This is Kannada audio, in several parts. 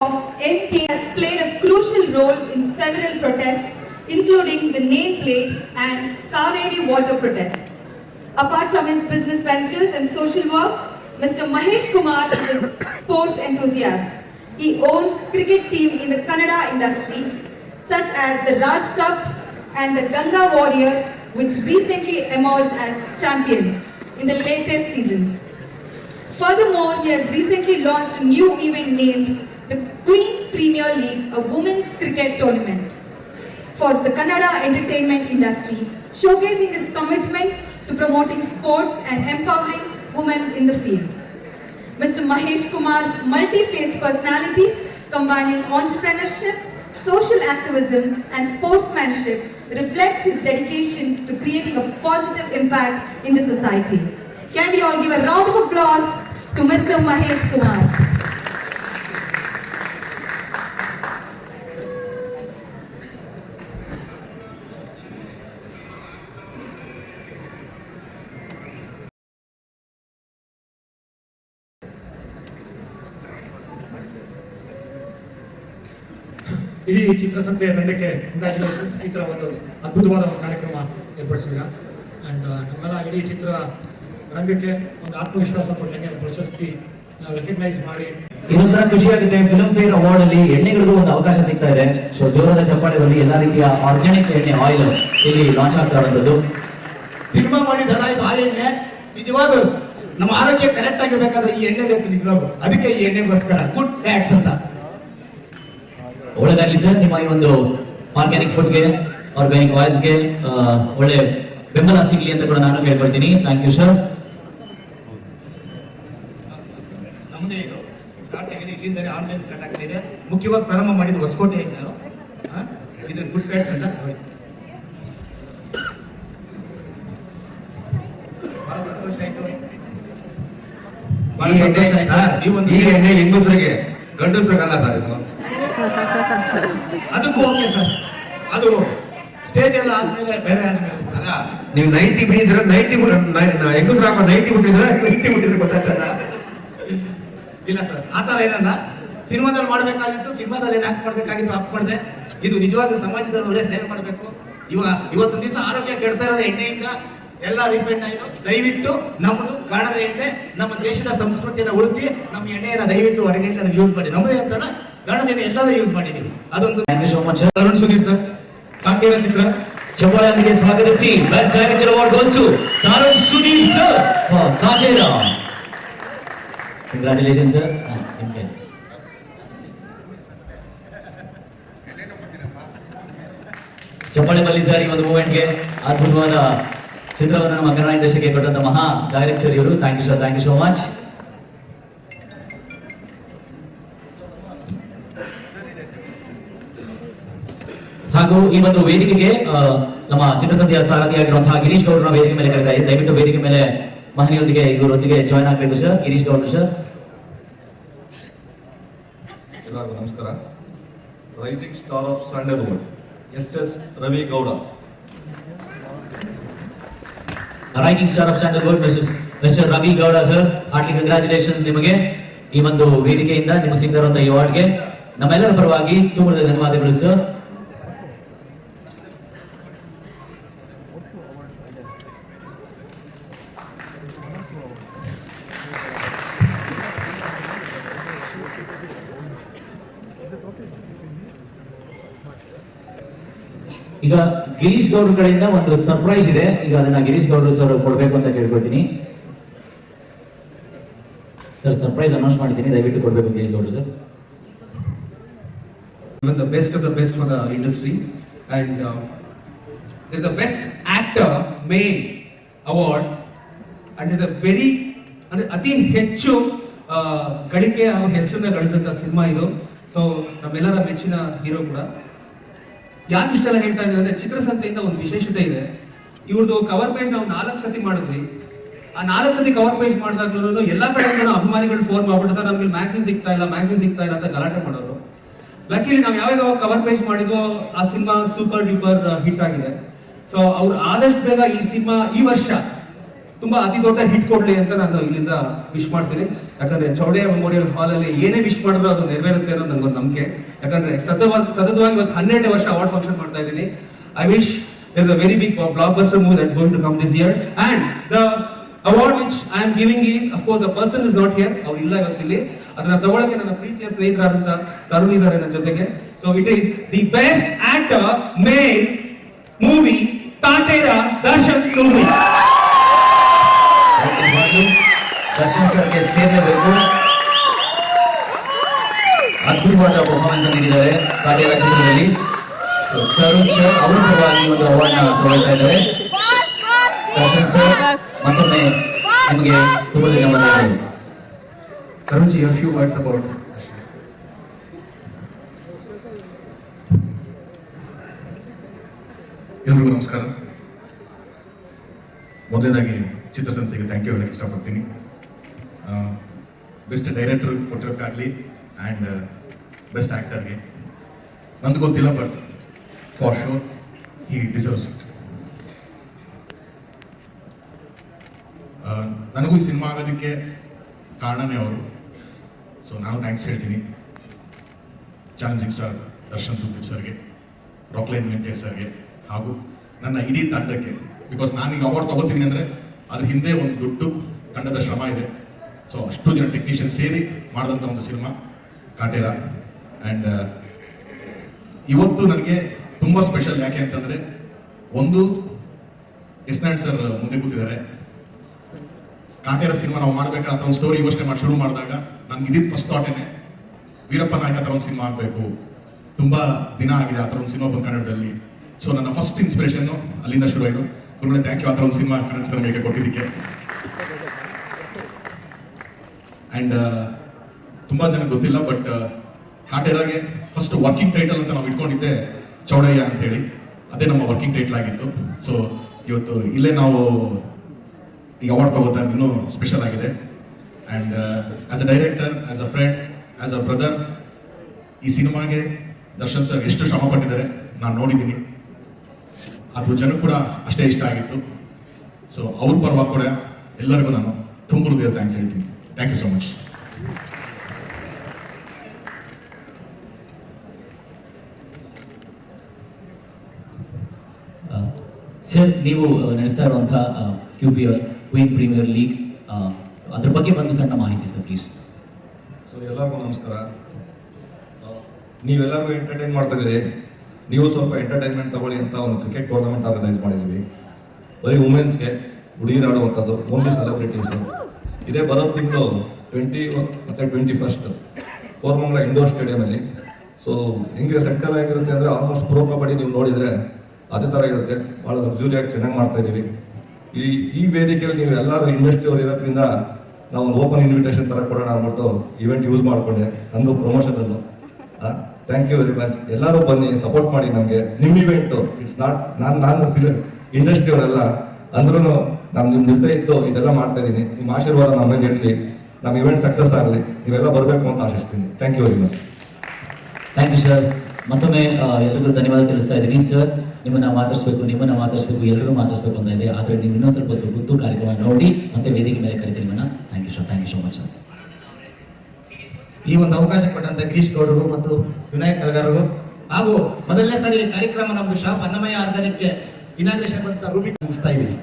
of MT has played a crucial role in several protests, including the nameplate and Kaveri water protests. Apart from his business ventures and social work, Mr. Mahesh Kumar is a sports enthusiast. He owns cricket team in the Kannada industry, such as the Raj Cup and the Ganga Warrior, which recently emerged as champions in the latest seasons. Furthermore, he has recently launched a new event named the Queen's Premier League, a women's cricket tournament for the Kannada entertainment industry, showcasing his commitment to promoting sports and empowering women in the field. Mr. Mahesh Kumar's multi-faced personality, combining entrepreneurship, social activism, and sportsmanship, reflects his dedication to creating a positive impact in the society. Can we all give a round of applause to Mr. Mahesh Kumar? ಇಡೀ ಚಿತ್ರಸಂತೆಯ ತಂಡಕ್ಕೆ ಕಂಗ್ರ್ಯಾಚುಲೇಷನ್ಸ್ ಈ ಥರ ಒಂದು ಅದ್ಭುತವಾದ ಒಂದು ಕಾರ್ಯಕ್ರಮ ಏರ್ಪಡಿಸಿದ್ರ ಆ್ಯಂಡ್ ನಮ್ಮೆಲ್ಲ ಇಡೀ ಚಿತ್ರ ರಂಗಕ್ಕೆ ಒಂದು ಆತ್ಮವಿಶ್ವಾಸ ಕೊಟ್ಟಂಗೆ ಪ್ರಶಸ್ತಿ ರೆಕಗ್ನೈಸ್ ಮಾಡಿ. ಇನ್ನೊಂಥರ ಖುಷಿಯಾಗುತ್ತೆ ಫಿಲ್ಮ್ ಫೇರ್ ಅವಾರ್ಡ್ ಅಲ್ಲಿ ಎಣ್ಣೆಗಳಿಗೂ ಒಂದು ಅವಕಾಶ ಸಿಗ್ತಾ ಇದೆ. ಸೊ ಜೋರದ ಚಪ್ಪಾಳೆಗಳಲ್ಲಿ ಎಲ್ಲಾ ರೀತಿಯ ಆರ್ಗ್ಯಾನಿಕ್ ಎಣ್ಣೆ ಆಯಿಲ್ ಇಲ್ಲಿ ಲಾಂಚ್ ಆಗ್ತಾ ಇರೋದು ಸಿನಿಮಾ ಮಾಡಿದಾರ ಇದು ಆ ಎಣ್ಣೆ. ನಿಜವಾದ ನಮ್ಮ ಆರೋಗ್ಯ ಕರೆಕ್ಟ್ ಆಗಿರ್ಬೇಕಾದ್ರೆ ಈ ಎಣ್ಣೆ ಬೇಕು ನಿಜವಾಗೂ ಅದಕ್ಕೆ ಈ ಎಣ್ಣೆಗೋಸ್ಕರ ಗುಡ್ ಫ್ಯಾಟ್ಸ್ ಅಂತ. ಒಳ್ಳೆದಾಗ್ಲಿ ಸರ್ ನಿಮ್ಮ ಈ ಒಂದು ಆರ್ಗ್ಯಾನಿಕ್ ಫುಡ್ಗೆ ಆರ್ಗ್ಯಾನಿಕ್ ಆಯಿಲ್ಸ್ಗೆ ಒಳ್ಳೆ ಬೆಂಬಲ ಸಿಗ್ಲಿ ಅಂತ ಕೂಡ ನಾನು ಕೇಳ್ಕೊಳ್ತೀನಿ ಥ್ಯಾಂಕ್ ಯು ಸರ್ ನಮ್ಮದೇ ಇದು. ಸ್ಟಾರ್ಟ್ ಆಗಿದೆ. ಇಲ್ಲಿಂದಲೇ ಆನ್ಲೈನ್ ಸ್ಟಾರ್ಟ್ ಆಗ್ತಿದೆ ಮುಖ್ಯವಾಗಿ ಪ್ರಾರಂಭ ಮಾಡಿದ್ದು ಹೊಸಕೋಟೆ ನಾನು ಇದು ಗುಡ್ ಟ್ಯಾಕ್ಸ್ ಅಂತ ನೋಡಿ. ಬಹಳ ಸಂತೋಷ ಆಯ್ತು. ಬಹಳ ಈ ಎಣ್ಣೆ ಸಂತೋಷ ಆಯ್ತು. ಸರ್, ಈ ಒಂದು ಈ ಎಣ್ಣೆ ಹೆಂಗಸ್ರಿಗೆ ಗಂಡಸ್ರಿಗಲ್ಲ ಸರ್ ಇದು. ಅದಕ್ಕೂ ಓಕೆ ಸರ್. ಅದು ಸ್ಟೇಜ್ ಎಲ್ಲ ಆದ್ಮೇಲೆ ಬೇರೆ ಅಲ್ಲ ನೀವು ನೈಂಟಿ ಬಿಟ್ಟಿದ್ರೆ ನೈಂಟಿ ಹೆಂಗಸ್ರ ನೈಂಟಿ ಬಿಟ್ಟಿದ್ರೆ ನೈಂಟಿ ಬಿಟ್ಟಿದ್ರೆ ಗೊತ್ತಾಗ್ತದ ಇಲ್ಲ ಸರ್, ಆ ಥರ ಏನಲ್ಲ. ಸಿನಿಮಾದಲ್ಲಿ ಮಾಡಬೇಕಾಗಿತ್ತು, ಸಿನಿಮಾದಲ್ಲಿ ಏನು ಆಕ್ಟ್ ಮಾಡಬೇಕಾಗಿತ್ತು ಆಕ್ಟ್ ಮಾಡಿದೆ. ಇದು ನಿಜವಾದ ಸಮಾಜದಲ್ಲಿ ಒಳ್ಳೆ ಸೇವೆ ಮಾಡಬೇಕು. ಇವಾಗ ಇವತ್ತೊಂದು ದಿವಸ ಆರೋಗ್ಯ ಕೆಡ್ತಾ ಇರೋದು ಎಣ್ಣೆಯಿಂದ ಎಲ್ಲ ರಿಫೈಂಡ್ ಆಯಿತು. ದಯವಿಟ್ಟು ನಮ್ಮದು ಕಾಣದ ಎಣ್ಣೆ ನಮ್ಮ ದೇಶದ ಸಂಸ್ಕೃತಿಯನ್ನು ಉಳಿಸಿ ನಮ್ಮ ಎಣ್ಣೆಯನ್ನು ದಯವಿಟ್ಟು ಅಡುಗೆಯಲ್ಲಿ ಯೂಸ್ ಮಾಡಿ. ನಮ್ಮದೇ ಅಂತಲ್ಲ ಗಾಣದ ಎಲ್ಲದ ಯೂಸ್ ಮಾಡಿದ್ದೀವಿ. ಅದೊಂದು thank you so much Arun Tarun Sudhir sir. Kaatera ಚಿತ್ರ. ಚಪ್ಪಾಳೆಯೊಂದಿಗೆ ಸ್ವಾಗತಿಸಿ best director award goes to Tarun Sunil sir for Kaatera congratulation sir ನಿಮ್ಗೆ ಚಪ್ಪಾಳೆ ಬಲ್ಲಿ ಸರ್ ಈ ಒಂದು ಮೂಮೆಂಟ್ಗೆ ಅದ್ಭುತವಾದ ಚಿತ್ರವನ್ನು ನಮ್ಮ ಕನ್ನಡ ಇಂಡಸ್ಟ್ರಿಗೆ ಕೊಟ್ಟಂತ ಮಹಾ ಡೈರೆಕ್ಟರ್ ಇವರು. Thank you sir thank you so much ಹಾಗೂ ಈ ಒಂದು ವೇದಿಕೆಗೆ ನಮ್ಮ ಚಿತ್ರಸಂತೆಯ ಸಾರಥಿಯಾಗಿರುವಂತಹ ಗಿರೀಶ್ ಗೌಡ್ರ ವೇದಿಕೆ ಮೇಲೆ ಇದ್ದೀನಿ ದಯವಿಟ್ಟು ವೇದಿಕೆ ಮೇಲೆ ಮಹನೀಯರೊಂದಿಗೆ ಇವರೊಂದಿಗೆ ಜಾಯ್ನ್ ಆಗಬೇಕು ಸರ್ ಗಿರೀಶ್ ಗೌಡ್ರು ಸರ್ ಎಲ್ಲರಿಗೂ ನಮಸ್ಕಾರ. Rising star of Sandalwood S S Ravi Gowda writing star of Sandalwood mister mister Ravi Gowda sir heartly congratulation ನಿಮಗೆ. ಈ ಒಂದು ವೇದಿಕೆಯಿಂದ ನಿಮಗೆ ಅಂತ ಈ ಅವಾರ್ಡ್ಗೆ ನಮ್ಮೆಲ್ಲರ ಪರವಾಗಿ ತುಂಬ ಧನ್ಯವಾದಗಳು ಸರ್ ಈಗ ಗಿರೀಶ್ ಗೌಡ್ರ ಕಡೆಯಿಂದ ಒಂದು ಸರ್ಪ್ರೈಸ್ ಇದೆ. ಈಗ ಅದನ್ನ ಗಿರೀಶ್ ಗೌಡ್ರು ಸರ್ ಕೊಡ್ಬೇಕು ಅಂತ ಕೇಳ್ಕೊಳ್ತೀನಿ. ಸರ್ ಸರ್ಪ್ರೈಸ್ ಅನೌನ್ಸ್ ಮಾಡ್ತೀನಿ. ದಯವಿಟ್ಟು ಕೊಡ್ಬೇಕು ಗಿರೀಶ್ ಗೌಡ್ರು sir the best of the best for the industry. And uh, there's a best actor main award. And there's a very ಅಂದ್ರೆ ಅತಿ ಹೆಚ್ಚು ಗಳಿಕೆ ಹೆಸರನ್ನ ಗಳಿಸಿದಂತ ಸಿನಿಮಾ ಇದು. ಸೊ ನಮ್ಮೆಲ್ಲರ ಮೆಚ್ಚಿನ ಹೀರೋ ಕೂಡ. ಯಾಕೆ ಇಷ್ಟೆಲ್ಲ ಹೇಳ್ತಾ ಇದ್ದಾರೆ ಅಂದ್ರೆ ಚಿತ್ರಸಂತೆಯಿಂದ ಒಂದು ವಿಶೇಷತೆ ಇದೆ. ಇವ್ರದ್ದು ಕವರ್ ಪೇಜ್ ನಾವು ನಾಲ್ಕು ಸತಿ ಮಾಡಿದ್ವಿ. ಆ ನಾಲ್ಕು ಸತಿ ಕವರ್ ಪೇಜ್ ಮಾಡಿದಾಗ್ಲೂ ಎಲ್ಲ ಕಡೆ ಅಭಿಮಾನಿಗಳು ಫೋನ್ ಮಾಡ್ಬಿಟ್ಟು, ಸರ್, ನಮ್ಗೆ ಮ್ಯಾಗ್ಝಿನ್ ಸಿಗ್ತಾ ಇಲ್ಲ ಮ್ಯಾಗ್ಝಿನ್ ಸಿಗ್ತಾ ಇಲ್ಲ ಅಂತ ಗಲಾಟೆ ಮಾಡೋರು. ಲಕ್ಕಿಲಿ ನಾವು ಯಾವಾಗ ಕವರ್ ಪೇಜ್ ಮಾಡಿದ್ವೋ, ಆ ಸಿನಿಮಾ ಸೂಪರ್ ಡೂಪರ್ ಹಿಟ್ ಆಗಿದೆ. ಸೊ ಅವ್ರು ಆದಷ್ಟು ಬೇಗ ಈ ಸಿನಿಮಾ ಈ ವರ್ಷ ತುಂಬಾ ಅತಿ ದೊಡ್ಡ ಹಿಟ್ ಕೊಡ್ಲಿ ಅಂತ ನಾನು ಇಲ್ಲಿಂದ ವಿಶ್ ಮಾಡ್ತೀನಿ. ಯಾಕಂದ್ರೆ ಚೌಡಯ್ಯ ಮೆಮೋರಿಯಲ್ ಹಾಲ್ ಅಲ್ಲಿ ಏನೇ ವಿಶ್ ಮಾಡಿದ್ರು ಅದು ನೆರವೇರುತ್ತೆ ಅನ್ನೋದು ನನಗೊಂದು ನಂಬಿಕೆ. ಯಾಕಂದ್ರೆ ಸತತವಾಗಿ ಸತತವಾಗಿ ಇವತ್ತು ಹನ್ನೆರಡನೇ ವರ್ಷ ಅವಾರ್ಡ್ ಫಂಕ್ಷನ್ ಮಾಡ್ತಾ ಇದ್ದೀನಿ. I wish there's a very big blockbuster movie that's going to come this year. And the award which I am giving is, of course, the person is not here. ಅವ್ರು ಇಲ್ಲ ಇವತ್ತಿಲ್ಲಿ ಅದನ್ನ ತಗೊಳಕ್ಕೆ ನನ್ನ ಪ್ರೀತಿಯ ಸ್ನೇಹಿತರಾದಂತ ತರುಣ್ ಇದ್ದಾರೆ ನನ್ನ ಜೊತೆಗೆ. So it is the best actor male movie Kaatera ಸರ್ಗೆ ಸೇರಲೇಬೇಕು ಅದ್ಭುತವಾದ ಪರ್ಫಾರ್ಮೆನ್ಸ್ ನೀಡಿದ್ದಾರೆ ಕಾರ್ಯಕ್ರಮದಲ್ಲಿ ಚಿತ್ರದಲ್ಲಿ ಸೊ ತರುಣ್ ಸರ್ ಅವರ ಒಂದು ಅವಾರ್ಡ್ನ ತಗೊಳ್ತಾ ಇದ್ದಾರೆ. ದರ್ಶನ್ ಸರ್ ಮತ್ತೊಮ್ಮೆ ನಿಮಗೆ ತುಂಬ ಧನ್ಯವಾದಗಳು. Tarun ji few words about ಎಲ್ರಿಗೂ ನಮಸ್ಕಾರ. ಮೊದಲನೇದಾಗಿ ಚಿತ್ರಸಂತೆಗೆ ಥ್ಯಾಂಕ್ ಯು ಹೇಳಕ್ಕೆ ಇಷ್ಟಪಡ್ತೀನಿ. ಬೆಸ್ಟ್ ಡೈರೆಕ್ಟರ್ ಕೊಟ್ಟಿರೋದಕ್ಕಾಗಲಿ ಆ್ಯಂಡ್ ಬೆಸ್ಟ್ ಆ್ಯಕ್ಟರ್ಗೆ ನಂದು ಗೊತ್ತಿಲ್ಲ but for sure he deserves it ನನಗೂ ಈ ಸಿನಿಮಾ ಆಗೋದಕ್ಕೆ ಕಾರಣನೇ ಅವರು. ಸೊ ನಾನು ಥ್ಯಾಂಕ್ಸ್ ಹೇಳ್ತೀನಿ. ಚಾಲೆಂಜಿಂಗ್ ಸ್ಟಾರ್ ದರ್ಶನ್ ತುಪ್ಪಿಪ್ ಸರ್ಗೆ ರಾಕ್ಲೈನ್ ವೆಂಕಟೇಶ್ ಸರ್ಗೆ, ಹಾಗೂ ನನ್ನ ಇಡೀ ತಂಡಕ್ಕೆ. ಬಿಕಾಸ್ ನಾನೀಗ ಅವಾರ್ಡ್ ತಗೋತೀನಿ ಅಂದರೆ ಅದ್ರ ಹಿಂದೆ ಒಂದು ದೊಡ್ಡ ತಂಡದ ಶ್ರಮ ಇದೆ. ಸೊ ಅಷ್ಟು ಜನ ಟೆಕ್ನಿಷಿಯನ್ ಸೇರಿ ಮಾಡಿದಂಥ ಒಂದು ಸಿನಿಮಾ, ಕಾಟೇರ. ಆ್ಯಂಡ್ ಇವತ್ತು ನನಗೆ ತುಂಬ ಸ್ಪೆಷಲ್ ಯಾಕೆ ಅಂತಂದರೆ, ಒಂದು ಎಸ್ ಎಸ್ನಾಡ್ ಸರ್ ಮುಂದೆ ಕೂತಿದ್ದಾರೆ. ಕಾಟೇರ ಸಿನಿಮಾ ನಾವು ಮಾಡ್ಬೇಕಾದ್ರೆ ಅಥವಾ ಒಂದು ಸ್ಟೋರಿ ಯೋಚನೆ ಮಾಡಿ ಶುರು ಮಾಡಿದಾಗ ನನ್ಗೆ ಇದಿದ್ದು ಫಸ್ಟ್ ಥಾಟೇನೆ ವೀರಪ್ಪ ಆ ಥರ ಒಂದು ಸಿನಿಮಾ ಆಗಬೇಕು. ತುಂಬ ದಿನ ಆಗಿದೆ ಆ ಥರ ಒಂದು ಸಿನಿಮಾ ಬಂದು ಕನ್ನಡದಲ್ಲಿ. ಸೊ ನನ್ನ ಫಸ್ಟ್ ಇನ್ಸ್ಪಿರೇಷನ್ ಅಲ್ಲಿಂದ ಶುರು ಆಯಿತು ಗುರುಗಳೇ ಥ್ಯಾಂಕ್ ಯು ಆ ಥರ ಒಂದು ಸಿನಿಮಾ ಕನ್ನಡ ಕೊಟ್ಟಿದ್ದಕ್ಕೆ. ಆ್ಯಂಡ್ ತುಂಬ ಜನ ಗೊತ್ತಿಲ್ಲ ಬಟ್ ಕಾಟೇರಾಗೆ ಫಸ್ಟ್ ವರ್ಕಿಂಗ್ ಟೈಟಲ್ ಅಂತ ನಾವು ಇಟ್ಕೊಂಡಿದ್ದೆ ಚೌಡಯ್ಯ ಅಂತೇಳಿ. ಅದೇ ನಮ್ಮ ವರ್ಕಿಂಗ್ ಟೈಟಲ್ ಆಗಿತ್ತು. ಸೊ ಇವತ್ತು ಇಲ್ಲೇ ನಾವು ಈ ಅವಾರ್ಡ್ ತಗೋತಾ ಇನ್ನೂ ಸ್ಪೆಷಲ್ ಆಗಿದೆ. And as a director as a friend as a brother ಈ ಸಿನಿಮಾಗೆ ದರ್ಶನ್ ಸರ್ ಎಷ್ಟು ಶ್ರಮ ಪಟ್ಟಿದ್ದಾರೆ ನಾನು ನೋಡಿದ್ದೀನಿ. ಅದು ಜನ ಕೂಡ ಅಷ್ಟೇ ಇಷ್ಟ ಆಗಿತ್ತು. ಸೊ ಅವ್ರ ಪರವಾಗಿ ಕೂಡ ಎಲ್ಲರಿಗೂ ನಾನು ತುಂಬ ಹೃದಯ ಥ್ಯಾಂಕ್ಸ್ ಹೇಳ್ತೀನಿ. Thank you so much sir ನೀವು ಆ, ನಡೆಸ್ತಾ ಇರುವಂತಹ Q P L queen premier league ಅದ್ರ ಬಗ್ಗೆ ಒಂದು ಸಣ್ಣ ಮಾಹಿತಿ ಸರ್ ಪ್ಲೀಸ್ ಸೊ ಎಲ್ಲರಿಗೂ ನಮಸ್ಕಾರ. ಆ, ನೀವೆಲ್ಲರಿಗೂ ಎಂಟರ್ಟೈನ್ ಮಾಡ್ತಾ ಇದ್ದೀರಿ. ನೀವು ಸ್ವಲ್ಪ ಎಂಟರ್ಟೈನ್ಮೆಂಟ್ ತಗೊಳ್ಳಿ ಅಂತ ಒಂದು ಕ್ರಿಕೆಟ್ ಟೂರ್ನಮೆಂಟ್ ಆರ್ಗನೈಸ್ ಮಾಡಿದ್ದೀವಿ ಬರೀ ವುಮೆನ್ಸ್ಗೆ ಹುಡುಗಿರಾಡುವಂಥದ್ದು ಓನ್ಲಿ ಸೆಲೆಬ್ರಿಟೀಸು ಇದೇ ಬರೋ ತಿಂಗಳು ಟ್ವೆಂಟಿ ಮತ್ತು ಟ್ವೆಂಟಿ ಫಸ್ಟ್ ಕೋರ್ಮಂಗ್ಲ ಇಂಡೋರ್ ಸ್ಟೇಡಿಯಮಲ್ಲಿ ಸೊ ಹೆಂಗೆ ಸೆಂಟರ್ ಆಗಿರುತ್ತೆ ಅಂದರೆ ಆಲ್ಮೋಸ್ಟ್ ಪ್ರೋ ಕಬಡ್ಡಿ ನೀವು ನೋಡಿದರೆ ಅದೇ ಥರ ಇರುತ್ತೆ. ಭಾಳ ಲಕ್ಸುರಿಯಾಗಿ ಚೆನ್ನಾಗಿ ಮಾಡ್ತಾ ಇದ್ದೀವಿ. ಈ ಈ ವೇದಿಕೆಯಲ್ಲಿ ನೀವು ಎಲ್ಲರೂ ಇಂಡಸ್ಟ್ರಿ ಅವ್ರು ಇರೋದ್ರಿಂದ ನಾವು ಒಂದು ಓಪನ್ ಇನ್ವಿಟೇಷನ್ ಥರ ಕೊಡೋಣ ಅಂದ್ಬಿಟ್ಟು ಇವೆಂಟ್ ಯೂಸ್ ಮಾಡಿಕೊಂಡೆ. ನಂದು ಪ್ರಮೋಷನಲ್ಲು ಥ್ಯಾಂಕ್ ಯು ವೆರಿ ಮಚ್ ಎಲ್ಲರೂ ಬನ್ನಿ ಸಪೋರ್ಟ್ ಮಾಡಿ ನಮಗೆ. ನಿಮ್ಮ ಇವೆಂಟು ಇಟ್ಸ್ ನಾಟ್ ನಾನು ನಾನು ಇಂಡಸ್ಟ್ರಿ ಅವರೆಲ್ಲ ಅಂದ್ರೂ ನಾನು ನಿಮ್ಮ ಜೊತೆ ಇದ್ದು ಇದೆಲ್ಲ ಮಾಡ್ತಾ ಇದ್ದೀನಿ ನಿಮ್ಮ ಆಶೀರ್ವಾದ ನಮ್ಮ ಮೇಲೆ ಇರಲಿ. ನಮ್ಮ ಇವೆಂಟ್ ಸಕ್ಸಸ್ ಆಗಲಿ. ನೀವೆಲ್ಲ ಬರಬೇಕು ಅಂತ ಆಶಿಸ್ತೀನಿ. Thank you very much thank you sir ಮತ್ತೊಮ್ಮೆ ಎಲ್ಲರಿಗೂ ಎಲ್ರಿಗೂ ಧನ್ಯವಾದ ತಿಳಿಸ್ತಾ ಇದ್ದೀನಿ. ಸರ್ ನಿಮ್ಮನ್ನ ಮಾತಾಡಿಸ್ಬೇಕು ನಿಮ್ಮನ್ನ ಮಾತಾಡಿಸ್ಬೇಕು ಎಲ್ಲರೂ ಮಾತಾಡಿಸ್ಬೇಕು ಅಂತ ಇದೆ. ಆದರೆ ನೀವು ಇನ್ನೊಂದು ಸ್ವಲ್ಪ ಹೊತ್ತು ಗೊತ್ತು ಕಾರ್ಯಕ್ರಮ ನೋಡಿ ಮತ್ತೆ ವೇದಿಕೆ ಮೇಲೆ ಕರಿತೀನಿ ನಿಮ್ಮನ್ನ thank you sir thank you so much sir ಈ ಒಂದು ಅವಕಾಶ ಕೊಟ್ಟಂತ ಗಿರೀಶ್ ಗೌಡರು ಮತ್ತು ವಿನಾಯಕ್ ಕಲ್ಗಾರರು ಹಾಗೂ ಮೊದಲನೇ ಸಾರಿ ಕಾರ್ಯಕ್ರಮ ನಮ್ದು ಶಾಪ್ ಅನ್ನಮಯ ಆರ್ಗಾನಿಕ್ಗೆ ಇನಾಗ್ರೇಷನ್ ಅಂತ ರೂಪಿಸ್ತಾ ಮುಗಿಸ್ತಾ ಇದ್ದೀನಿ.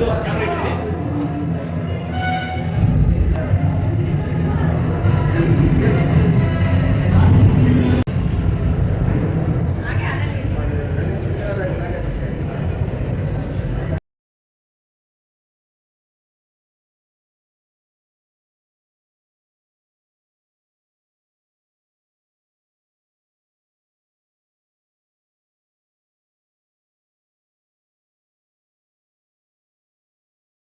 Aduh, yang